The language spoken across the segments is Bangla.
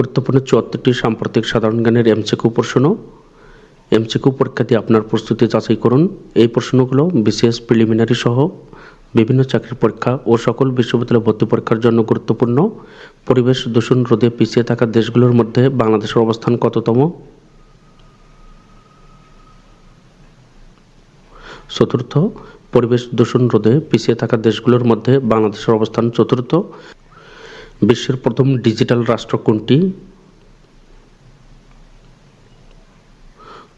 গুরুত্বপূর্ণ চুয়াত্তরটি সাম্প্রতিক সাধারণ জ্ঞানের এমসিকিউ প্রশ্ন। এমসিকিউ পরীক্ষা দিয়ে আপনার প্রস্তুতি যাচাই করুন। এই প্রশ্নগুলো বিসিএস প্রিলিমিনারি সহ বিভিন্ন চাকরির পরীক্ষা ও সকল বিশ্ববিদ্যালয় ভর্তি পরীক্ষার জন্য গুরুত্বপূর্ণ। পরিবেশ দূষণ রোধে পিছিয়ে থাকা দেশগুলোর মধ্যে বাংলাদেশের অবস্থান কততম? চতুর্থ, পরিবেশ দূষণ রোধে পিছিয়ে থাকা দেশগুলোর মধ্যে বাংলাদেশের অবস্থান চতুর্থ। বিশ্বের প্রথম ডিজিটাল রাষ্ট্র কোনটি?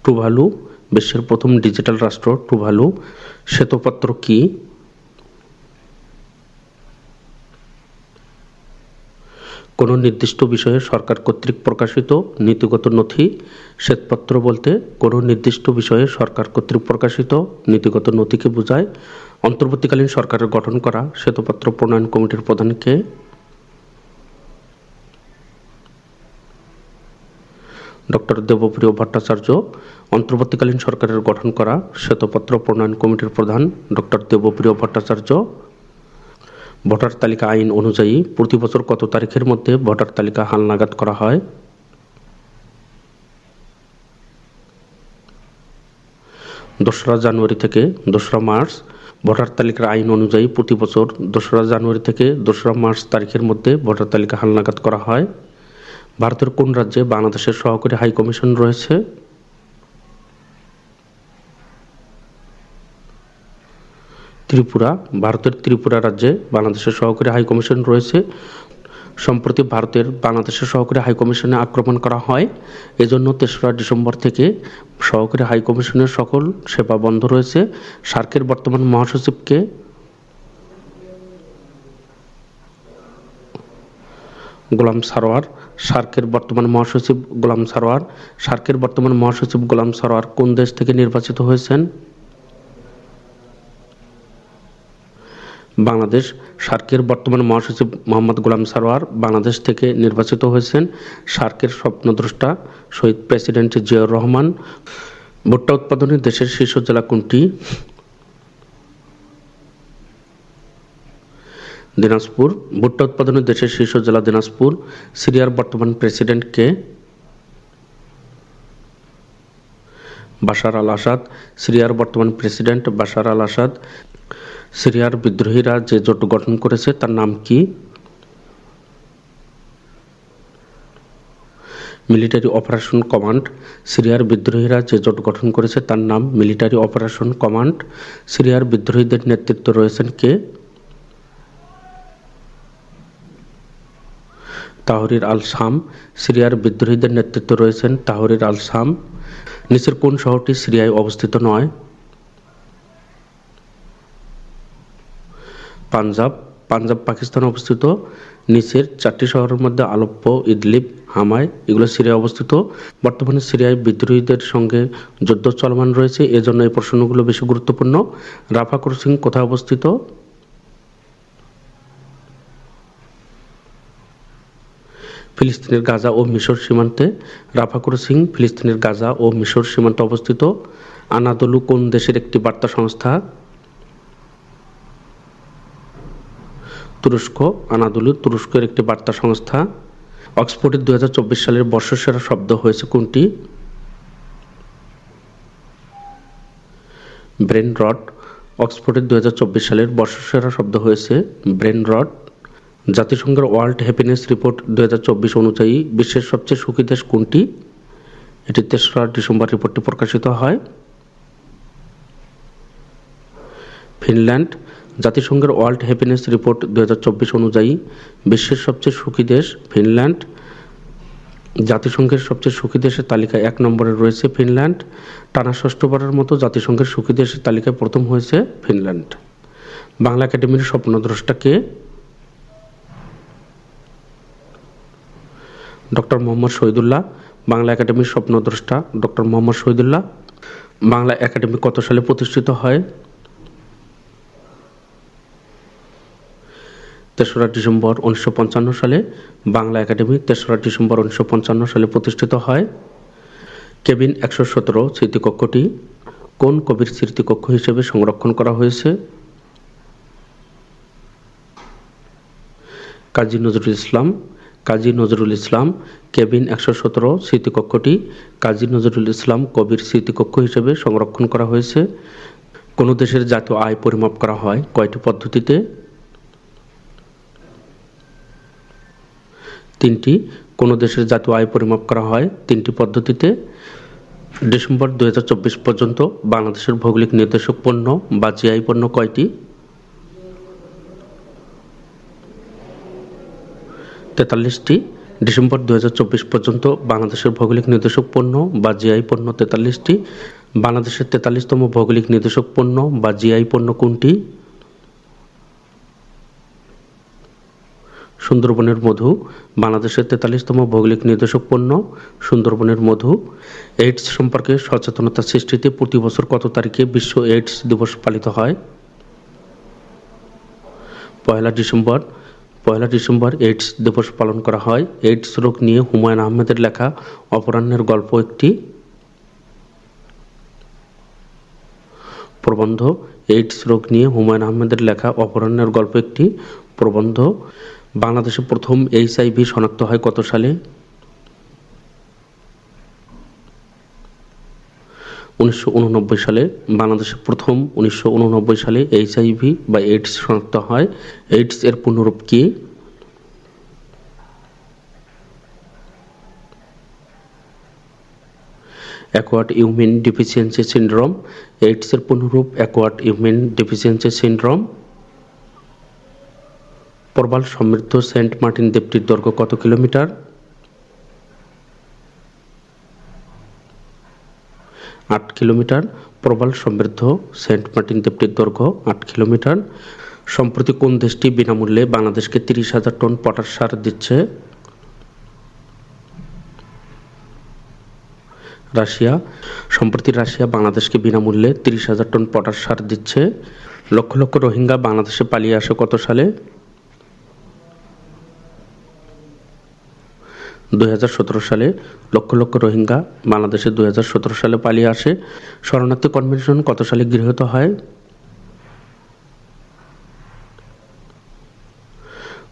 টুভালু, বিশ্বের প্রথম ডিজিটাল রাষ্ট্র টুভালু, শ্বেতপত্র কি? কোনো নির্দিষ্ট বিষয়ে সরকার কর্তৃক প্রকাশিত নীতিগত নথি, শ্বেতপত্র বলতে কোনো নির্দিষ্ট বিষয়ে সরকার কর্তৃক প্রকাশিত নীতিগত নথিকে বোঝায়। অন্তর্বর্তীকালীন সরকারের গঠন করা শ্বেতপত্র প্রণয়ন কমিটির প্রধানকে ডক্টর দেবপ্রিয় ভট্টাচার্য, অন্তর্বর্তীকালীন সরকারের গঠন করা শ্বেতপত্র প্রণয়ন কমিটির প্রধান ডক্টর দেবপ্রিয় ভট্টাচার্য। ভোটার তালিকা আইন অনুযায়ী প্রতি বছর কত তারিখের মধ্যে ভোটার তালিকা হালনাগাদ করা হয়? দোসরা জানুয়ারি থেকে দোসরা মার্চ। ভোটার তালিকার আইন অনুযায়ী প্রতি বছর দোসরা জানুয়ারি থেকে দোসরা মার্চ তারিখের মধ্যে ভোটার তালিকা হালনাগাদ করা হয়। ভারতের কোন রাজ্যে বাংলাদেশের সহকারী হাই কমিশন রয়েছে? ত্রিপুরা, ভারতের ত্রিপুরা রাজ্যে বাংলাদেশের সহকারী হাই কমিশন রয়েছে। সম্প্রতি ভারতের বাংলাদেশের সহকারী হাই কমিশনে আক্রমণ করা হয়। এজন্য তেসরা ডিসেম্বর থেকে সহকারী হাই কমিশনের সকল সেবা বন্ধ রয়েছে। সার্কের বর্তমান মহাসচিবকে গোলাম সারোয়ার সার্কের বর্তমান মহাসচিব গোলাম সারোয়ার। সার্কের বর্তমান মহাসচিব গোলাম সারোয়ার কোন দেশ থেকে নির্বাচিত হয়েছেন? বাংলাদেশ। সার্কের বর্তমান মহাসচিব মোহাম্মদ গোলাম সারোয়ার বাংলাদেশ থেকে নির্বাচিত হয়েছেন। সার্কের স্বপ্নদ্রষ্টা শহীদ প্রেসিডেন্ট জিয়াউর রহমান। ভুট্টা উৎপাদনের দেশের শীর্ষ জেলা কোনটি? দিনাজপুর, ভুট্টা উৎপাদনের দেশের শীর্ষ জেলা দিনাজপুর, সিরিয়ার বর্তমান প্রেসিডেন্ট কে? বাশার আল আসাদ, সিরিয়ার বর্তমান প্রেসিডেন্ট বাশার আল আসাদ, সিরিয়ার বিদ্রোহীরা যে জোট গঠন করেছে তার নাম কি? মিলিটারি অপারেশন কমান্ড, সিরিয়ার বিদ্রোহীরা যে জোট গঠন করেছে তার নাম মিলিটারি অপারেশন কমান্ড, সিরিয়ার বিদ্রোহীদের নেতৃত্ব রয়েছেন কে? তাহরির আল শাম সিরিয়ার বিদ্রোহীদের নেতৃত্বে রয়েছেন তাহরির আল শাম নিচের কোন শহরটি সিরিয়ায় অবস্থিত নয়? পাঞ্জাব। পাঞ্জাব, পাকিস্তানে অবস্থিত। নিচের চারটি শহরের মধ্যে আলোপ্য ইদলিব, হামায় এগুলো সিরিয়ায় অবস্থিত। বর্তমানে সিরিয়ায় বিদ্রোহীদের সঙ্গে যুদ্ধ চলমান রয়েছে। এজন্য এই প্রশ্নগুলো বেশি গুরুত্বপূর্ণ। রাফা ক্রসিং কোথায় অবস্থিত? ফিলিস্তিনের গাজা ও মিশর সীমান্তে রাফা ক্রসিং ফিলিস্তিনের গাজা ও মিশর সীমান্তে অবস্থিত। আনাদলু কোন দেশের একটি বার্তা সংস্থা? তুরস্ক। আনাদলু তুরস্কের একটি বার্তা সংস্থা। অক্সফোর্ডের দু হাজার চব্বিশ সালের বর্ষসেরা শব্দ হয়েছে কোনটি? Brain rot. অক্সফোর্ডের দু হাজার চব্বিশ সালের বর্ষসেরা শব্দ হয়েছে ব্রেন রড। জাতিসংঘের ওয়ার্ল্ড হ্যাপিনেস রিপোর্ট দু হাজার চব্বিশ অনুযায়ী বিশ্বের সবচেয়ে সুখী দেশ কোনটি? এটি তেসরা ডিসেম্বর রিপোর্টটি প্রকাশিত হয়। ফিনল্যান্ড, জাতিসংঘের ওয়ার্ল্ড হ্যাপিনেস রিপোর্ট দু হাজার চব্বিশ অনুযায়ী বিশ্বের সবচেয়ে সুখী দেশ ফিনল্যান্ড। জাতিসংঘের সবচেয়ে সুখী দেশের তালিকায় এক নম্বরে রয়েছে ফিনল্যান্ড। টানা ষষ্ঠবারের মতো জাতিসংঘের সুখী দেশের তালিকায় প্রথম হয়েছে ফিনল্যান্ড। বাংলা একাডেমির স্বপ্নদ্রষ্টা কে? ডক্টর মোহাম্মদ শহীদুল্লাহ, বাংলা একাডেমির স্বপ্নদ্রষ্টা ডক্টর মোহাম্মদ শহীদুল্লাহ। বাংলা একাডেমি কত সালে প্রতিষ্ঠিত হয়? তেসরা ডিসেম্বর উনিশশো পঞ্চান্ন সালে বাংলা একাডেমি তেসরা ডিসেম্বর উনিশশো পঞ্চান্ন সালে প্রতিষ্ঠিত হয়। কেবিন একশো সতেরো স্মৃতিকক্ষটি কোন কবির স্মৃতিকক্ষ হিসেবে সংরক্ষণ করা হয়েছে? কাজী নজরুল ইসলাম কাজী নজরুল ইসলাম, কেবিন একশো সতেরো, স্মৃতিকক্ষটি কাজী নজরুল ইসলাম কবির স্মৃতিকক্ষ হিসেবে সংরক্ষণ করা হয়েছে। কোনো দেশের জাতীয় আয় পরিমাপ করা হয় কয়টি পদ্ধতিতে? তিনটি। কোনো দেশের জাতীয় আয় পরিমাপ করা হয় তিনটি পদ্ধতিতে? ডিসেম্বর দু হাজার চব্বিশ পর্যন্ত বাংলাদেশের ভৌগোলিক নির্দেশক পণ্য বা জিআই পণ্য কয়টি? তেতাল্লিশটি। ডিসেম্বর দু হাজার চব্বিশ পর্যন্ত বাংলাদেশের ভৌগোলিক নির্দেশক পণ্য বা জিআই পণ্য তেতাল্লিশটি। বাংলাদেশের তেতাল্লিশতম ভৌগোলিক নির্দেশক পণ্য বা জিআই পণ্য কোনটি? সুন্দরবনের মধু। বাংলাদেশের তেতাল্লিশতম ভৌগোলিক নির্দেশক পণ্য সুন্দরবনের মধু। এইডস সম্পর্কে সচেতনতা সৃষ্টিতে প্রতি বছর কত তারিখে বিশ্ব এইডস দিবস পালিত হয়? পয়লা ডিসেম্বর পয়লা ডিসেম্বর এইডস দিবস পালন করা হয়। এইডস রোগ নিয়ে হুমায়ুন আহমেদের লেখা অপরাহ্নের গল্প একটি। প্রবন্ধ, এইডস রোগ নিয়ে হুমায়ুন আহমেদের লেখা অপরাহ্নের গল্প একটি। প্রবন্ধ, বাংলাদেশে প্রথম এইচআইভি শনাক্ত হয় কত সালে? উনিশশো উননব্বই সালে বাংলাদেশে প্রথম উনিশশো উননব্বই সালে এইচআইভি বা এইডস শনাক্ত হয়। এইডস এর পূর্ণরূপ কি? Acquired immune deficiency syndrome. AIDS এর পূর্ণরূপ অ্যাকোয়ার্ড ইউমিন ডিফিসিয়েন্সি সিন্ড্রোম। প্রবাল সমৃদ্ধ সেন্ট মার্টিন দ্বীপটির দৈর্ঘ্য কত কিলোমিটার? আট কিলোমিটার প্রবাল সমৃদ্ধ সেন্ট মার্টিন দ্বীপটির দৈর্ঘ্য আট কিলোমিটার। সম্প্রতি কোন দেশটি বিনামূল্যে বাংলাদেশকে তিরিশ হাজার টন পটাশ সার দিচ্ছে? রাশিয়া। সম্প্রতি রাশিয়া বাংলাদেশকে বিনামূল্যে তিরিশ হাজার টন পটাশ সার দিচ্ছে। লক্ষ লক্ষ রোহিঙ্গা বাংলাদেশে পালিয়ে আসে কত সালে? দুই হাজার সতেরো সালে লক্ষ লক্ষ রোহিঙ্গা বাংলাদেশে দুই হাজার সতেরো সালে পালিয়ে আসে। শরণার্থী কনভেনশন কত সালে গৃহীত হয়?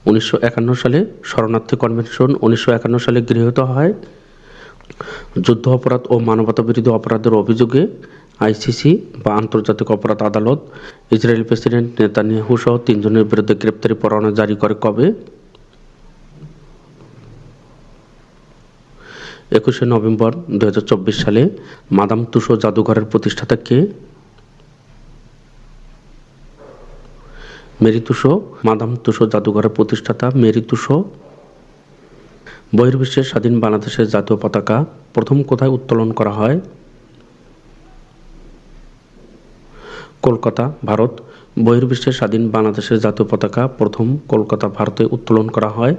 উনিশশো একান্ন সালে শরণার্থী কনভেনশন উনিশশো একান্ন সালে গৃহীত হয়। যুদ্ধ অপরাধ ও মানবতা বিরোধী অপরাধের অভিযোগে আইসিসি বা আন্তর্জাতিক অপরাধ আদালত ইসরায়েল প্রেসিডেন্ট নেতানিয়াহু সহ তিনজনের বিরুদ্ধে গ্রেপ্তারি পরোয়ানা জারি করে কবে? একুশে নভেম্বর দু হাজার চব্বিশ সালে মাদাম তুসো জাদুঘরের প্রতিষ্ঠাতা কে? মেরি তুসো মাদাম তুসো জাদুঘরের প্রতিষ্ঠাতা মেরি তুসো বহির্বিশ্বের স্বাধীন বাংলাদেশের জাতীয় পতাকা প্রথম কোথায় উত্তোলন করা হয়? কলকাতা, ভারত। বহির্বিশ্বের স্বাধীন বাংলাদেশের জাতীয় পতাকা প্রথম কলকাতা, ভারতে উত্তোলন করা হয়।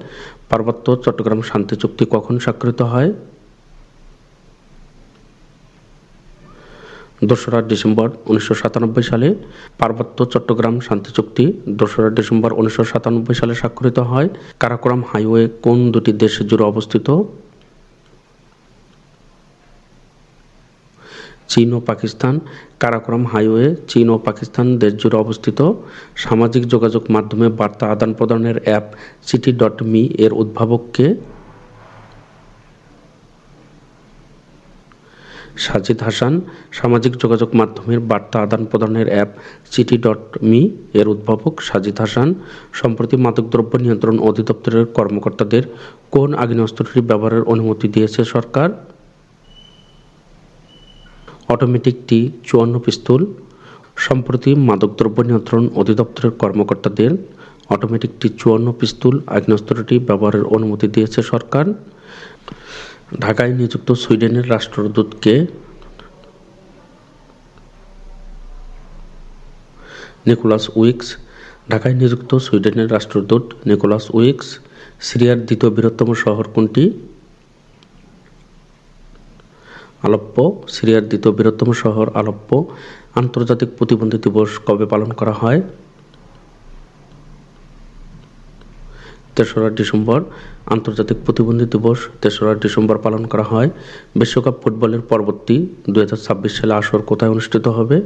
পার্বত্য চট্টগ্রাম শান্তি চুক্তি কখন স্বাক্ষরিত হয়? দোসরা ডিসেম্বর উনিশশো সাতানব্বই সালে পার্বত্য চট্টগ্রাম শান্তি চুক্তি। দোসরা ডিসেম্বর উনিশশো সাতানব্বই সালে স্বাক্ষরিত হয়। কারাকোরাম হাইওয়ে কোন দুটি দেশ জুড়ে অবস্থিত? চীন ও পাকিস্তান। কারাকোরাম হাইওয়ে চীন ও পাকিস্তান দেশ জুড়ে অবস্থিত। সামাজিক যোগাযোগ মাধ্যমে বার্তা আদান প্রদানের অ্যাপ সিটি ডট মি এর উদ্ভাবককে সাজিদ হাসান, সামাজিক যোগাযোগ মাধ্যমের বার্তা আদান প্রদানের অ্যাপ সিটি ডট মি এর উদ্ভাবক সাজিদ হাসান, সম্প্রতি মাদকদ্রব্য নিয়ন্ত্রণ অধিদপ্তরের কর্মকর্তাদের কোন আগ্নেয়াস্ত্রটি ব্যবহারের অনুমতি দিয়েছে সরকার? অটোমেটিক টি চুয়ান্ন পিস্তল, সম্প্রতি মাদকদ্রব্য নিয়ন্ত্রণ অধিদপ্তরের কর্মকর্তাদের অটোমেটিক টি চুয়ান্ন পিস্তল আগ্নেয়াস্ত্রটি ব্যবহারের অনুমতি দিয়েছে সরকার। ঢাকায় নিযুক্ত সুইডেনের রাষ্ট্রদূতকে নিকোলাস উইক্স, ঢাকায় নিযুক্ত সুইডেনের রাষ্ট্রদূত নিকোলাস উইক্স, সিরিয়ার দ্বিতীয় বৃহত্তম শহর কোনটি? আলপ্প, সিরিয়ার দ্বিতীয় বৃহত্তম শহর আলপ্প। আন্তর্জাতিক প্রতিবন্ধী দিবস কবে পালন করা হয়? তেসরা ডিসেম্বর আন্তর্জাতিক প্রতিবন্ধী দিবস তেসরা ডিসেম্বর পালন করা হয়। বিশ্বকাপ ফুটবলের পরবর্তী দু সালে আসর কোথায় অনুষ্ঠিত হবে?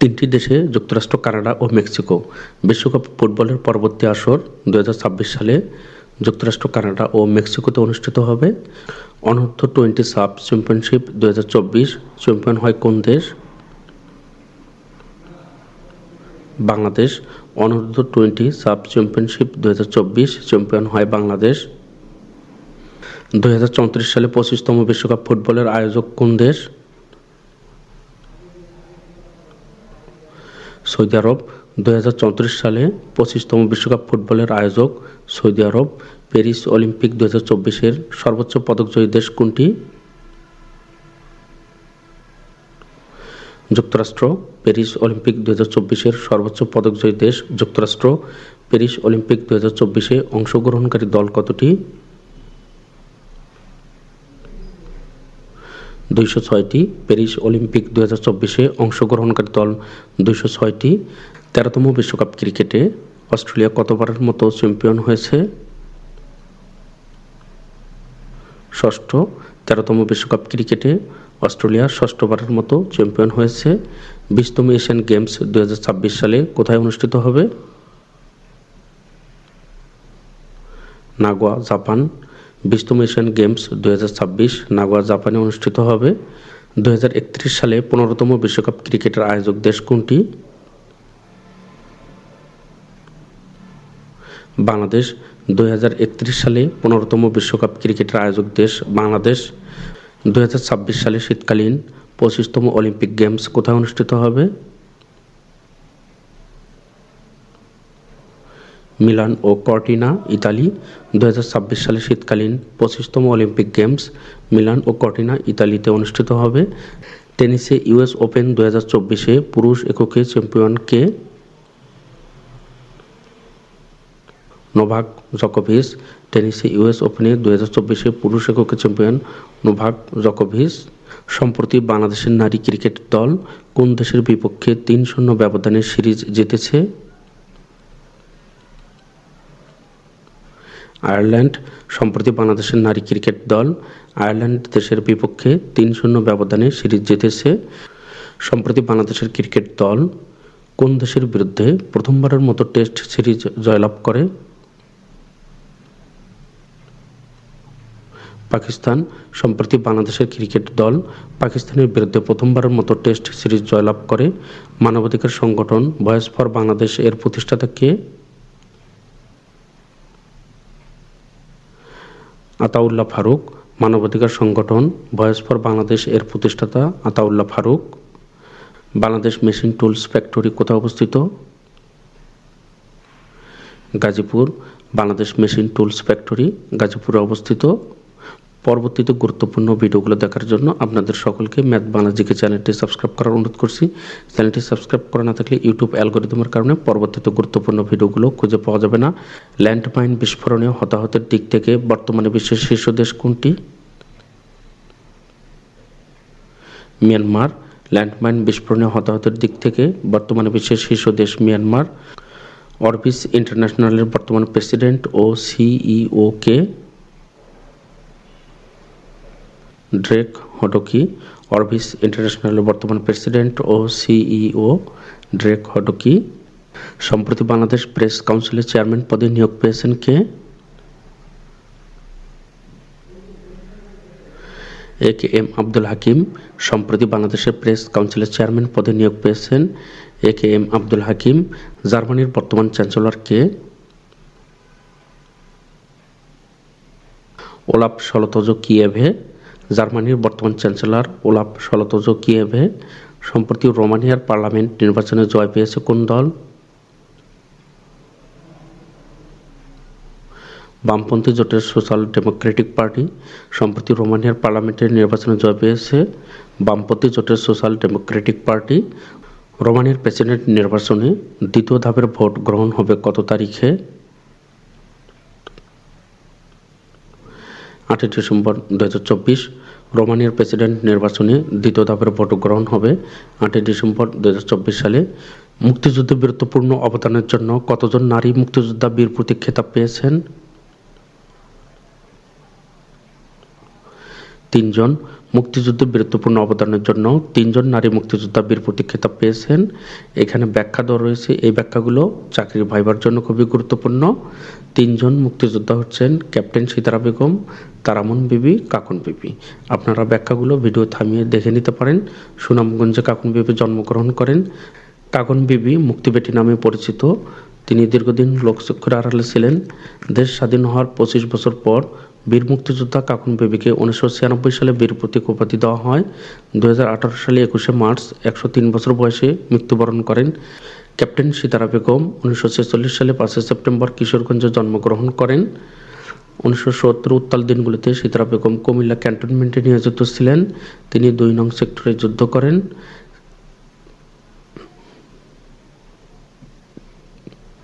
তিনটি দেশে যুক্তরাষ্ট্র, কানাডা ও মেক্সিকো। বিশ্বকাপ ফুটবলের পরবর্তী আসর দুই হাজার ছাব্বিশ সালে যুক্তরাষ্ট্র, কানাডা ও মেক্সিকোতে অনুষ্ঠিত হবে। অনূর্ধ্ব টোয়েন্টি সাব চ্যাম্পিয়নশিপ দুই হাজার চব্বিশ, চ্যাম্পিয়ন হয় কোন দেশ? বাংলাদেশ। অনূর্ধ্ব টোয়েন্টি সাব চ্যাম্পিয়নশিপ দুহাজার চব্বিশ চ্যাম্পিয়ন হয় বাংলাদেশ। দুই হাজার চৌত্রিশ সালে পঁচিশতম বিশ্বকাপ ফুটবলের আয়োজক কোন দেশ? Saudi Arab. দুই হাজার চৌত্রিশ সালে পঁচিশতম বিশ্বকাপ ফুটবলের আয়োজক সৌদি আরব। প্যারিস অলিম্পিক দু হাজার চব্বিশের সর্বোচ্চ পদকজয়ী দেশ কোনটি? যুক্তরাষ্ট্র, প্যারিস অলিম্পিক দু হাজার চব্বিশের সর্বোচ্চ পদকজয়ী দেশ যুক্তরাষ্ট্র, প্যারিস অলিম্পিক দু হাজার চব্বিশে অংশগ্রহণকারী দল কতটি? দুইশো ছয়টি। প্যারিস অলিম্পিক দু হাজার চব্বিশে অংশগ্রহণকারী দল দুইশো ছয়টি। তেরোতম বিশ্বকাপ ক্রিকেটে অস্ট্রেলিয়া কতবারের মতো চ্যাম্পিয়ন হয়েছে? ষষ্ঠ, তেরোতম বিশ্বকাপ ক্রিকেটে অস্ট্রেলিয়া ষষ্ঠবারের মতো চ্যাম্পিয়ন হয়েছে। বিশতম এশিয়ান গেমস দুহাজার ছাব্বিশ সালে কোথায় অনুষ্ঠিত হবে? Nagoya, Japan. বিশতম এশিয়ান গেমস দুহাজার ছাব্বিশ নাগোয়া, জাপানে অনুষ্ঠিত হবে। দু হাজার একত্রিশ সালে পনেরোতম বিশ্বকাপ ক্রিকেটের আয়োজক দেশ কোনটি? বাংলাদেশ। দুই হাজার একত্রিশ সালে পনেরোতম বিশ্বকাপ ক্রিকেটের আয়োজক দেশ বাংলাদেশ। দু হাজার ছাব্বিশ সালে শীতকালীন পঁচিশতম অলিম্পিক গেমস কোথায় অনুষ্ঠিত হবে? মিলান ও কর্টিনা, ইতালি। দু হাজার ছাব্বিশ সালে শীতকালীন পঁচিশতম অলিম্পিক গেমস মিলান ও কর্টিনা, ইতালিতে অনুষ্ঠিত হবে। টেনিসে ইউএস ওপেন দু হাজার চব্বিশে পুরুষ এককে চ্যাম্পিয়ন কে? নোভাক জকোভিচ। টেনিসে ইউএস ওপেনে দু হাজার চব্বিশে পুরুষ এককে চ্যাম্পিয়ন নোভাক জকোভিচ। সম্প্রতি বাংলাদেশের নারী ক্রিকেট দল কোন দেশের বিপক্ষে তিন শূন্য ব্যবধানে সিরিজ জিতেছে? আয়ারল্যান্ড। সম্প্রতি বাংলাদেশের নারী ক্রিকেট দল আয়ারল্যান্ড দেশের বিপক্ষে তিন শূন্য ব্যবধানে সিরিজ জিতেছে। সম্প্রতি বাংলাদেশের ক্রিকেট দল কোন দেশের বিরুদ্ধে প্রথমবারের মতো টেস্ট সিরিজ জয়লাভ করে? পাকিস্তান সম্প্রতি বাংলাদেশের ক্রিকেট দল পাকিস্তানের বিরুদ্ধে প্রথমবারের মতো টেস্ট সিরিজ জয়লাভ করে। মানবাধিকার সংগঠন ভয়েস ফর বাংলাদেশ এর প্রতিষ্ঠাতা কে? আতাউল্লাহ ফারুক। মানবাধিকার সংগঠন ভয়েস ফর বাংলাদেশ এর প্রতিষ্ঠাতা Ataullah Faruk. Bangladesh machine tools factory কোথায় অবস্থিত? Gazipur. Bangladesh machine tools factory গাজীপুরে অবস্থিত। পরবর্তীতে গুরুত্বপূর্ণ ভিডিওগুলো দেখার জন্য আপনাদের সকলকে ম্যাথ বাংলাজিকে চ্যানেলটি সাবস্ক্রাইব করার অনুরোধ করছি। চ্যানেলটি সাবস্ক্রাইব করা না থাকলে ইউটিউব অ্যালগোরিদমের কারণে পরবর্তীতে গুরুত্বপূর্ণ ভিডিওগুলো খুঁজে পাওয়া যাবে না। ল্যান্ডমাইন বিস্ফোরণে হতাহতের দিক থেকে বর্তমানে বিশ্বের শীর্ষ দেশ কোনটি? মিয়ানমার। ল্যান্ডমাইন বিস্ফোরণে হতাহতের দিক থেকে বর্তমানে বিশ্বের শীর্ষ দেশ মিয়ানমার। অরবিস ইন্টারন্যাশনালের বর্তমান প্রেসিডেন্ট ও সিইও কে ড্রেক হডকি অরভিস ইন্টারন্যাশনালের বর্তমান প্রেসিডেন্ট ও সিইও ড্রেক হডকি সম্প্রতি বাংলাদেশ প্রেস কাউন্সিলের চেয়ারম্যান পদে নিয়োগ পেয়েছেন কে? এ কে এম আব্দুল হাকিম, সম্প্রতি বাংলাদেশের প্রেস কাউন্সিলের চেয়ারম্যান পদে নিয়োগ পেয়েছেন এ কে এম আব্দুল হাকিম, জার্মানির বর্তমান চ্যান্সেলর কে? ওলাপ সলতজ কিয়েভে জার্মানির বর্তমান চ্যান্সেলর ওলাফ সলতজ কিয়েভে, সম্প্রতি রোমানিয়ার পার্লামেন্ট নির্বাচনে জয় পেয়েছে কোন দল? বামপন্থী জোটের সোশ্যাল ডেমোক্রেটিক পার্টি, সম্প্রতি রোমানিয়ার পার্লামেন্টের নির্বাচনে জয় পেয়েছে বামপন্থী জোটের সোশ্যাল ডেমোক্রেটিক পার্টি, রোমানিয়ার প্রেসিডেন্ট নির্বাচনে দ্বিতীয় ধাপের ভোট গ্রহণ হবে কত তারিখে? আটই ডিসেম্বর দু রোমানিয়ার প্রেসিডেন্ট নির্বাচনে দ্বিতীয় ধাপের ভোট গ্রহণ হবে। আটই ডিসেম্বর দুহাজার চব্বিশ সালে মুক্তিযুদ্ধে বীরত্বপূর্ণ অবদানের জন্য কতজন নারী মুক্তিযোদ্ধা বীর প্রতীক খেতাব পেয়েছেন? তিনজন মুক্তিযুদ্ধে বীরত্বপূর্ণ অবদানের জন্য তিনজন নারী মুক্তিযোদ্ধা বীর প্রতীক খেতাব পেয়েছেন। এখানে ব্যাখ্যা দেওয়া রয়েছে। এই ব্যাখ্যাগুলো চাকরির ভাইবার জন্য খুবই গুরুত্বপূর্ণ। তিনজন মুক্তিযোদ্ধা হচ্ছেন ক্যাপ্টেন সীতারা বেগম, তারামন বিবি, কাকন বিবি। আপনারা ব্যাখ্যাগুলো ভিডিও থামিয়ে দেখে নিতে পারেন। সুনামগঞ্জে কাকন বিবি জন্মগ্রহণ করেন। কাকন বিবি মুক্তিবেটি নামে পরিচিত। তিনি দীর্ঘদিন লোকচক্ষুর আড়ালে ছিলেন। দেশ স্বাধীন হওয়ার পঁচিশ বছর পর বীর মুক্তিযোদ্ধা কাকুন বেবিকে উনিশশো ছিয়ানব্বই সালে বীর প্রতীক উপাধি দেওয়া হয়। দু হাজার আঠারো সালে একুশে মার্চ একশো তিন বছর বয়সে মৃত্যুবরণ করেন। ক্যাপ্টেন সীতারা বেগম উনিশশো ছেচল্লিশ সালে পাঁচই সেপ্টেম্বর কিশোরগঞ্জে জন্মগ্রহণ করেন। উনিশশো সত্তর উত্তাল দিনগুলিতে সীতারা বেগম কুমিল্লা ক্যান্টনমেন্টে নিয়োজিত ছিলেন। তিনি দুই নং সেক্টরে যুদ্ধ করেন।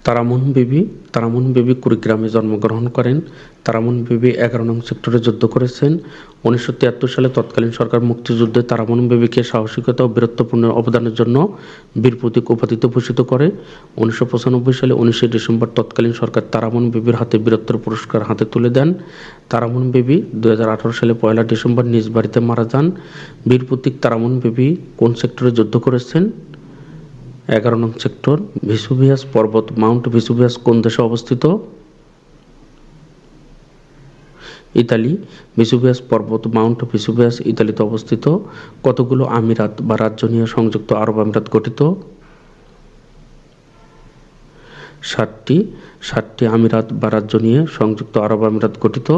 তারামন বিবি তারামন বিবি কুড়িগ্রামে জন্মগ্রহণ করেন। তারামন বিবি এগারো নং সেক্টরে যুদ্ধ করেছেন। উনিশশো তিয়াত্তর সালে তৎকালীন সরকার মুক্তিযুদ্ধে তারামন বিবিকে সাহসিকতা ও বীরত্বপূর্ণ অবদানের জন্য বীর প্রতীক উপাধিতে ভূষিত করে। উনিশশো পঁচানব্বই সালে উনিশে ডিসেম্বর তৎকালীন সরকার তারামন বিবির হাতে বীরত্বের পুরস্কার হাতে তুলে দেন। তারামন বিবি দু হাজার আঠারো সালে পয়লা ডিসেম্বর নিজ বাড়িতে মারা যান। বীর প্রতীক তারামন বিবি কোন সেক্টরে যুদ্ধ করেছেন? এগারো নং সেক্টর ভিসুভিয়াস পর্বত মাউন্ট ভিসুভিয়াস কোন দেশে অবস্থিত? ইতালি ভিসুভিয়াস পর্বত মাউন্ট ভিসুভিয়াস ইতালিতে অবস্থিত। কতগুলো আমিরাত বা রাজ্য নিয়ে সংযুক্ত আরব আমিরাত গঠিত? ষাটটি ষাটটি আমিরাত বা রাজ্য নিয়ে সংযুক্ত আরব আমিরাত গঠিত।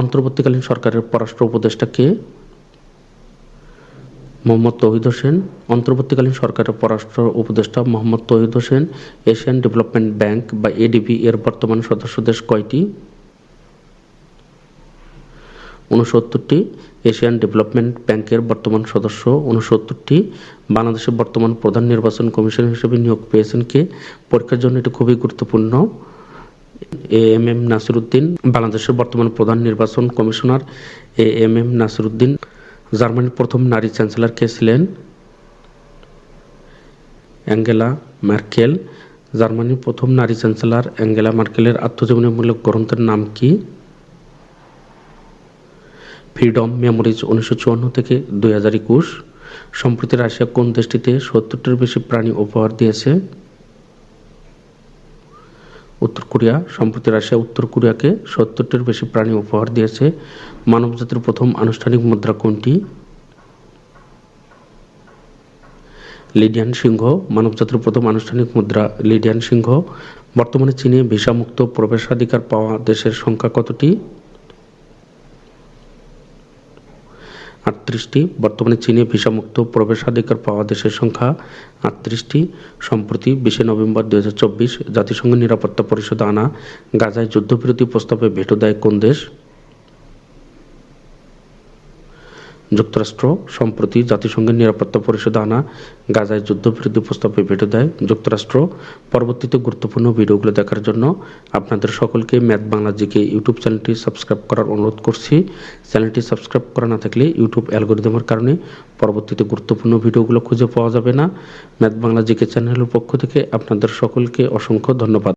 অন্তর্বর্তীকালীন সরকারের পররাষ্ট্র উপদেষ্টা কে? মোহাম্মদ তৌহিদ হোসেন, অন্তর্বর্তীকালীন সরকারের পররাষ্ট্র উপদেষ্টা Mohammad Touhid Hossain, Asian development bank বা এডিবি এর বর্তমান সদস্য দেশ কয়টি? উনসত্তরটি এশিয়ান ডেভেলপমেন্ট ব্যাংকের বর্তমান সদস্য উনসত্তরটি বাংলাদেশের বর্তমান প্রধান নির্বাচন কমিশন হিসেবে নিয়োগ পেয়েছেন কে? পরীক্ষার জন্য এটি খুবই গুরুত্বপূর্ণ। এ এম এম নাসিরুদ্দিন, বাংলাদেশের বর্তমান প্রধান নির্বাচন commissioner A M M Nasiruddin জার্মানির প্রথম নারী চ্যান্সেলর কে ছিলেন? অ্যাঙ্গেলা মার্কেল জার্মানির প্রথম নারী চ্যান্সেলর অ্যাঙ্গেলা মার্কেলের আত্মজীবনীমূলক গ্রন্থের নাম কি? ফ্রিডম মেমোরিজ উনিশশো চুয়ান্ন থেকে দুই হাজার একুশ। সম্প্রতি রাশিয়া কোন দেশটিতে সত্তরটির বেশি প্রাণী উপহার দিয়েছে? উত্তর কোরিয়া, সম্প্রতি রাশিয়া উত্তর কোরিয়াকে সত্তরটির বেশি প্রাণী উপহার দিয়েছে। মানবজাতির প্রথম আনুষ্ঠানিক মুদ্রা কোনটি? লিডিয়ান সিংহ, মানবজাতির প্রথম আনুষ্ঠানিক মুদ্রা লিডিয়ান সিংহ। বর্তমানে চীনে ভিসামুক্ত প্রবেশাধিকার পাওয়া দেশের সংখ্যা কতটি? আটত্রিশটি। বর্তমানে চীনে ভিসামুক্ত প্রবেশাধিকার পাওয়া দেশের সংখ্যা আটত্রিশটি। সম্প্রতি বিশে নভেম্বর দুই জাতিসংঘ নিরাপত্তা পরিষদ আনা গাজায় যুদ্ধবিরতি প্রস্তাবে ভেটো দেয় কোন দেশ? যুক্তরাষ্ট্র সম্প্রতি জাতিসংঘের নিরাপত্তা পরিষদে আনা গাজায় যুদ্ধবিরোধী প্রস্তাবে ভেটো দেয়। যুক্তরাষ্ট্র পরবর্তীতে গুরুত্বপূর্ণ ভিডিওগুলো দেখার জন্য আপনাদের সকলকে ম্যাথ বাংলা জিকে ইউটিউব চ্যানেলটি সাবস্ক্রাইব করার অনুরোধ করছি। চ্যানেলটি সাবস্ক্রাইব করা না থাকলে ইউটিউব অ্যালগোরিদমের কারণে পরবর্তীতে গুরুত্বপূর্ণ ভিডিওগুলো খুঁজে পাওয়া যাবে না। ম্যাথ বাংলা জিকে চ্যানেলের পক্ষ থেকে আপনাদের সকলকে অসংখ্য ধন্যবাদ।